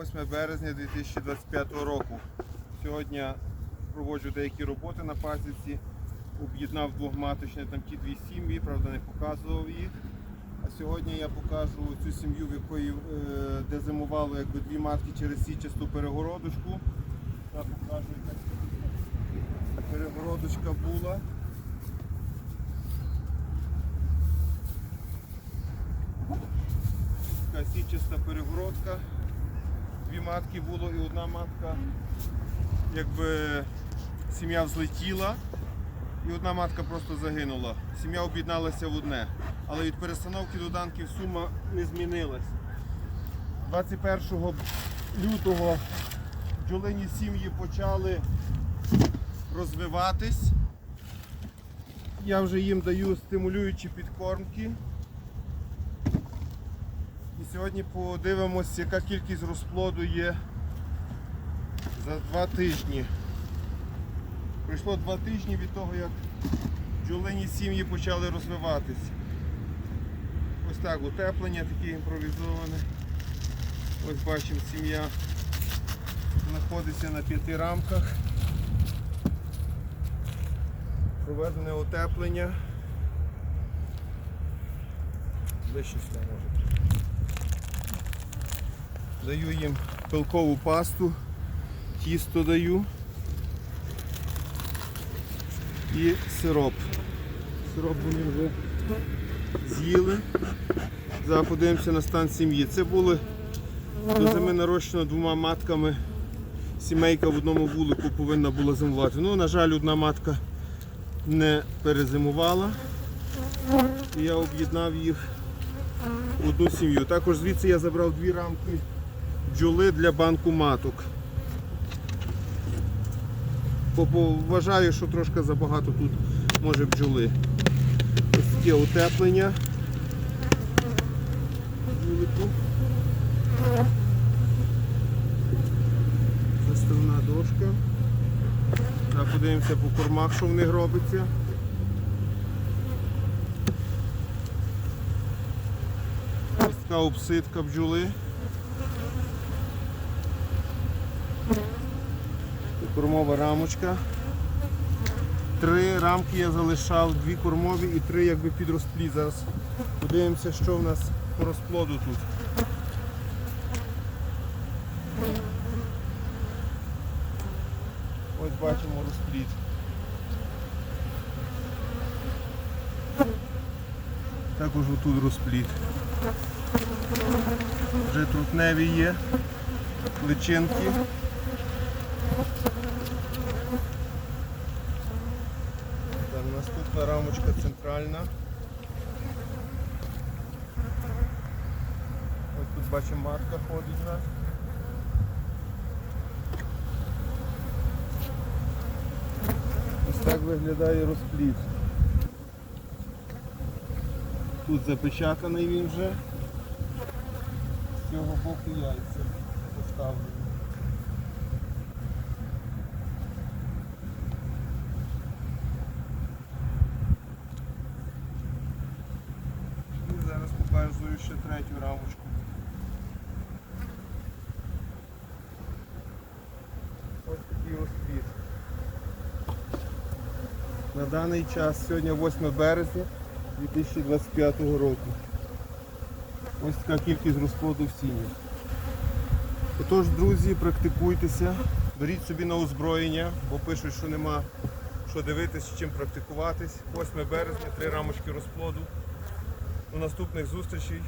8 березня 2025 року. Сьогодні проводжу деякі роботи на пасіці. Об'єднав двохматочні там ті дві сім'ї, правда не показував їх. А сьогодні я покажу цю сім'ю, в якої е, де зимувало якби дві матки через січасту перегородочку. Я покажу, яка перегородочка була. Така січаста перегородка. Дві матки було і одна матка, якби сім'я взлетіла і одна матка просто загинула. Сім'я об'єдналася в одне. Але від перестановки доданків сума не змінилась. 21 лютого бджолині сім'ї почали розвиватись. Я вже їм даю стимулюючі підкормки. Сьогодні подивимось, яка кількість розплоду є за два тижні. Пройшло два тижні від того, як бджолині сім'ї почали розвиватись. Ось так, утеплення таке імпровізоване. Ось бачимо, сім'я знаходиться на п'яти рамках. Проведене утеплення. Ближче сюди може. Даю їм пилкову пасту, тісто даю і сироп. Сироп вони вже з'їли. Зараз подивимося на стан сім'ї. Це були до зими нарощено двома матками. Сімейка в одному вулику повинна була зимувати. Ну, на жаль, одна матка не перезимувала. І я об'єднав їх в одну сім'ю. Також звідси я забрав дві рамки бджоли для банку маток. Бо- вважаю, що трошки забагато тут може бджоли. Ось таке утеплення. Заставна дошка. Так, подивимося по кормах, що в них робиться. Ось така обсидка бджоли. Кормова рамочка. Три рамки я залишав, дві кормові і три якби під розплід. Зараз подивимося, що в нас по розплоду тут. Ось бачимо розплід. Також отут розплід. Вже трутневі є, личинки. Так, наступна рамочка центральна. Ось тут бачимо матка ходить нас. Ось так виглядає розплід. Тут запечатаний він вже. З цього боку яйця поставлені. І зараз покажу ще третю рамочку. Ось такий ось розплід. На даний час сьогодні 8 березня 2025 року. Ось така кількість розплоду в сіні. Отож, друзі, практикуйтеся, беріть собі на озброєння, бо пишуть, що нема що дивитись, чим практикуватись. 8 березня, три рамочки розплоду. До наступних зустрічей.